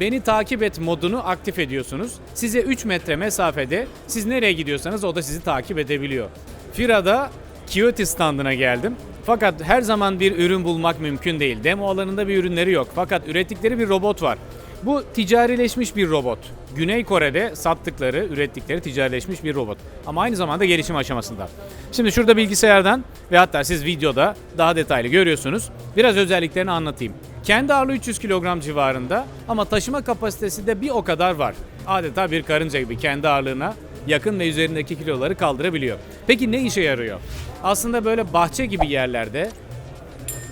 Beni takip et modunu aktif ediyorsunuz. Size 3 metre mesafede siz nereye gidiyorsanız o da sizi takip edebiliyor. Fira'da Kiyoti standına geldim. Fakat her zaman bir ürün bulmak mümkün değil. Demo alanında bir ürünleri yok. Fakat ürettikleri bir robot var. Bu ticarileşmiş bir robot. Güney Kore'de sattıkları, ürettikleri ticarileşmiş bir robot. Ama aynı zamanda gelişim aşamasında. Şimdi şurada bilgisayardan ve hatta siz videoda daha detaylı görüyorsunuz. Biraz özelliklerini anlatayım. Kendi ağırlığı 300 kilogram civarında ama taşıma kapasitesi de bir o kadar var. Adeta bir karınca gibi kendi ağırlığına yakın ve üzerindeki kiloları kaldırabiliyor. Peki ne işe yarıyor? Aslında böyle bahçe gibi yerlerde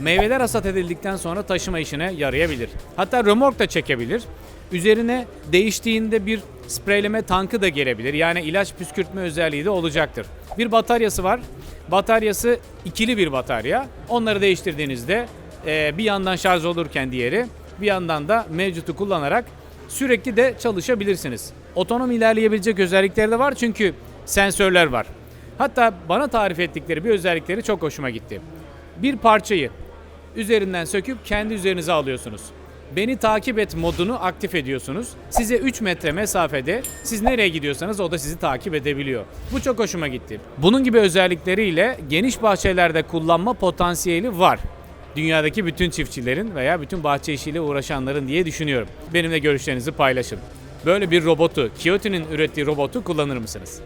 Meyveler hasat edildikten sonra taşıma işine yarayabilir. Hatta römork da çekebilir. Üzerine değiştiğinde bir spreyleme tankı da gelebilir. Yani ilaç püskürtme özelliği de olacaktır. Bir bataryası var. Bataryası ikili bir batarya. Onları değiştirdiğinizde eee, bir yandan şarj olurken diğeri bir yandan da mevcutu kullanarak sürekli de çalışabilirsiniz. Otonom ilerleyebilecek özellikleri de var çünkü sensörler var. Hatta bana tarif ettikleri bir özellikleri çok hoşuma gitti. Bir parçayı üzerinden söküp kendi üzerinize alıyorsunuz. Beni takip et modunu aktif ediyorsunuz. Size 3 metre mesafede siz nereye gidiyorsanız o da sizi takip edebiliyor. Bu çok hoşuma gitti. Bunun gibi özellikleriyle geniş bahçelerde kullanma potansiyeli var. Dünyadaki bütün çiftçilerin veya bütün bahçe işiyle uğraşanların diye düşünüyorum. Benimle görüşlerinizi paylaşın. Böyle bir robotu, Kiyoti'nin ürettiği robotu kullanır mısınız?